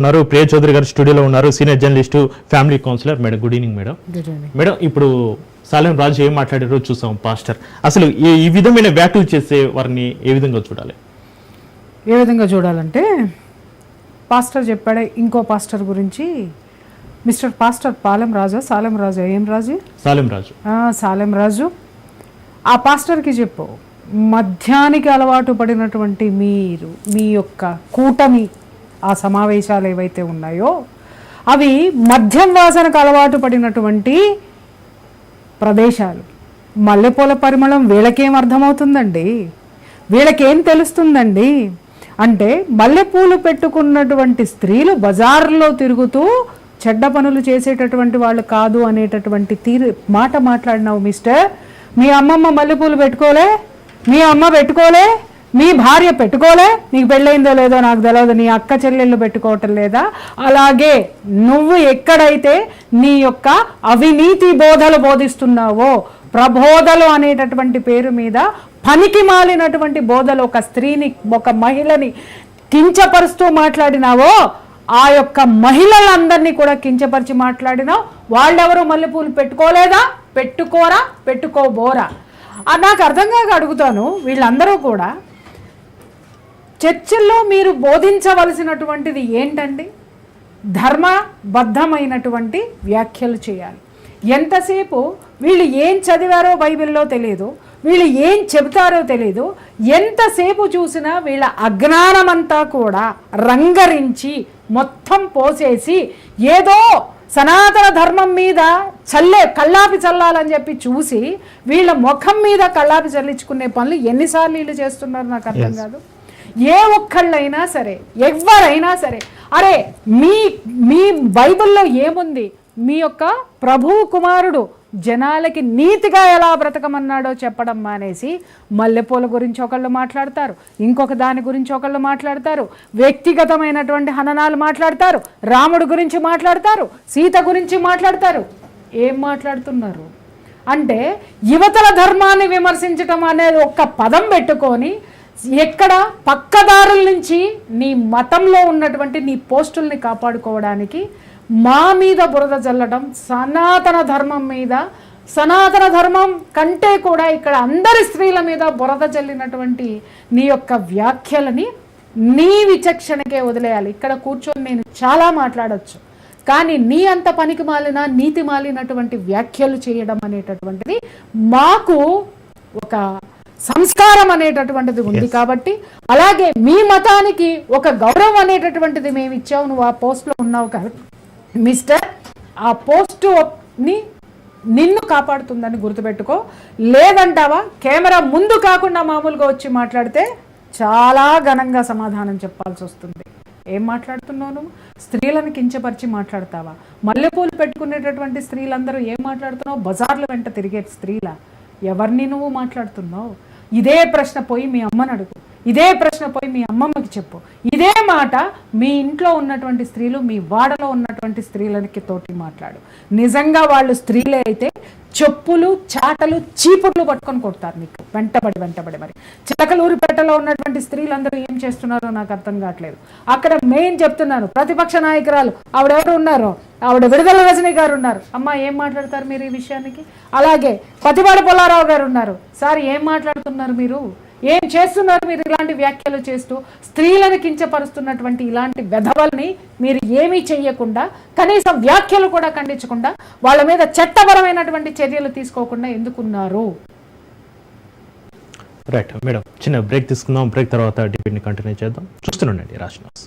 ఉన్నారు. ప్రియ చౌదరి గారు స్టూడియోలో ఉన్నారు. Senior journalist family counsellor. Madam good evening madam. Madam ఇప్పుడు సాలెం రాజు ఏం మాట్లాడారో చూసాం పాస్టర్. అసలు ఈ విధమైన వ్యాఖ్యలు చేసే వారిని ఏ విధంగా చూడాలి? ఏ విధంగా చూడాలంటే పాస్టర్ చెప్పాడే ఇంకో పాస్టర్ గురించి. మిస్టర్ పాస్టర్ పాలెం రాజా సాలెం రాజా ఏం రాజు? సాలెం రాజు. సాలెం రాజు. ఆ పాస్టర్కి చెప్పు మద్యానికి అలవాటు పడినటువంటి మీరు మీ యొక్క కూటమి ఆ సమావేశాలు ఏవైతే ఉన్నాయో అవి మద్యం వాసనకు అలవాటు పడినటువంటి ప్రదేశాలు. మల్లెపూల పరిమళం వీళ్ళకేం అర్థమవుతుందండి? వీళ్ళకేం తెలుస్తుందండి? అంటే మల్లెపూలు పెట్టుకున్నటువంటి స్త్రీలు బజార్లో తిరుగుతూ చెడ్డ పనులు చేసేటటువంటి వాళ్ళు కాదు అనేటటువంటి తీరు మాట మాట్లాడినావు మిస్టర్. మీ అమ్మమ్మ మల్లెపూలు పెట్టుకోలే? మీ అమ్మ పెట్టుకోలే? మీ భార్య పెట్టుకోలే? నీకు పెళ్ళయిందో లేదో నాకు తెలియదు నీ అక్క చెల్లెళ్ళు పెట్టుకోవటం లేదా? అలాగే నువ్వు ఎక్కడైతే నీ యొక్క అవినీతి బోధలు బోధిస్తున్నావో ప్రబోధలు అనేటటువంటి పేరు మీద పనికి మాలినటువంటి బోధలు ఒక స్త్రీని ఒక మహిళని కించపరుస్తూ మాట్లాడినావో ఆ యొక్క మహిళలందరినీ కూడా కించపరిచి మాట్లాడినావు. వాళ్ళెవరూ మల్లెపూలు పెట్టుకోలేదా? పెట్టుకోరా? పెట్టుకోబోరా? నాకు అర్థం కాక అడుగుతాను. వీళ్ళందరూ కూడా చర్చల్లో మీరు బోధించవలసినటువంటిది ఏంటండి? ధర్మబద్ధమైనటువంటి వ్యాఖ్యలు చేయాలి. ఎంతసేపు వీళ్ళు ఏం చదివారో బైబిల్లో తెలియదు వీళ్ళు ఏం చెబుతారో తెలియదు ఎంతసేపు చూసినా వీళ్ళ అజ్ఞానమంతా కూడా రంగరించి మొత్తం పోసేసి ఏదో సనాతన ధర్మం మీద చల్లే కల్లాపి చల్లాలని చెప్పి చూసి వీళ్ళ ముఖం మీద కల్లాపి చల్లించుకునే పనులు ఎన్నిసార్లు వీళ్ళు చేస్తున్నారు నాకు అర్థం కాదు? ఏ ఒక్కళ్ళైనా సరే ఎవరైనా సరే అరే మీ మీ బైబిల్లో ఏముంది? మీ యొక్క ప్రభువు కుమారుడు జనాలకి నీతిగా ఎలా బ్రతకమన్నాడో చెప్పడం మానేసి మల్లెపూల గురించి ఒకళ్ళు మాట్లాడతారు ఇంకొక దాని గురించి ఒకళ్ళు మాట్లాడతారు వ్యక్తిగతమైనటువంటి హననాలు మాట్లాడతారు రాముడు గురించి మాట్లాడతారు సీత గురించి మాట్లాడతారు. ఏం మాట్లాడుతున్నారు? అంటే యువతల ధర్మాన్ని విమర్శించటం అనేది ఒక్క పదం పెట్టుకొని ఎక్కడ పక్కదారుల నుంచి నీ మతంలో ఉన్నటువంటి నీ పోస్టుల్ని కాపాడుకోవడానికి మా మీద బురద జల్లడం సనాతన ధర్మం మీద సనాతన ధర్మం కంటే కూడా ఇక్కడ అందరి స్త్రీల మీద బురద జల్లినటువంటి నీ యొక్క వ్యాఖ్యలని నీ విచక్షణకే వదిలేయాలి. ఇక్కడ కూర్చొని నేను చాలా మాట్లాడచ్చు. కానీ నీ అంత పనికి మాలిన నీతి మాలినటువంటి వ్యాఖ్యలు చేయడం అనేటటువంటిది మాకు ఒక సంస్కారం అనేటటువంటిది ఉంది కాబట్టి అలాగే మీ మతానికి ఒక గౌరవం అనేటటువంటిది మేము ఇచ్చావు నువ్వు ఆ పోస్ట్లో ఉన్నావు కాబట్టి. మిస్టర్ ఆ పోస్టుని నిన్ను కాపాడుతుందని గుర్తుపెట్టుకో. లేదంటావా? కెమెరా ముందు కాకుండా మామూలుగా వచ్చి మాట్లాడితే చాలా ఘనంగా సమాధానం చెప్పాల్సి వస్తుంది. ఏం మాట్లాడుతున్నావు నువ్వు? స్త్రీలను కించపరిచి మాట్లాడతావా? మల్లెపూలు పెట్టుకునేటటువంటి స్త్రీలందరూ ఏం మాట్లాడుతున్నావు? బజార్ల వెంట తిరిగే స్త్రీల? ఎవరిని నువ్వు మాట్లాడుతున్నావు? ఇదే ప్రశ్న పోయి మీ అమ్మని అడుగు. ఇదే ప్రశ్న పోయి మీ అమ్మమ్మకి చెప్పు. ఇదే మాట మీ ఇంట్లో ఉన్నటువంటి స్త్రీలు మీ వాడలో ఉన్నటువంటి స్త్రీలకి తోటి మాట్లాడు. నిజంగా వాళ్ళు స్త్రీలే అయితే చెప్పులు చాటలు చీపుర్లు పట్టుకొని కొడతారు మీకు. వెంటబడి వెంటబడి మరి. చిలకలూరిపేటలో ఉన్నటువంటి స్త్రీలందరూ ఏం చేస్తున్నారో నాకు అర్థం కావట్లేదు. అక్కడ మెయిన్ చెప్తున్నాను ప్రతిపక్ష నాయకురాలు ఆవిడెవరు ఉన్నారో? ఆవిడ విడుదల రజనీ గారు ఉన్నారు. అమ్మ ఏం మాట్లాడతారు మీరు ఈ విషయానికి? అలాగే పతివాడ పొలారావు గారు ఉన్నారు. సార్ ఏం మాట్లాడుతున్నారు మీరు? ఏం చేస్తున్నారు మీరు ఇలాంటి వ్యాఖ్యలు చేస్తూ? స్త్రీలను కించపరుస్తున్నటువంటి ఇలాంటి వెధవల్ని మీరు ఏమీ చేయకుండా కనీసం వ్యాఖ్యలు కూడా ఖండించకుండా వాళ్ళ మీద చట్టపరమైనటువంటి చర్యలు తీసుకోకుండా ఎందుకున్నారు? రైట్ మేడం చిన్న బ్రేక్ తీసుకుందాం. బ్రేక్ తర్వాత డిబేట్ని కంటిన్యూ చేద్దాం. చూస్తుండండి రాజ్నాథ్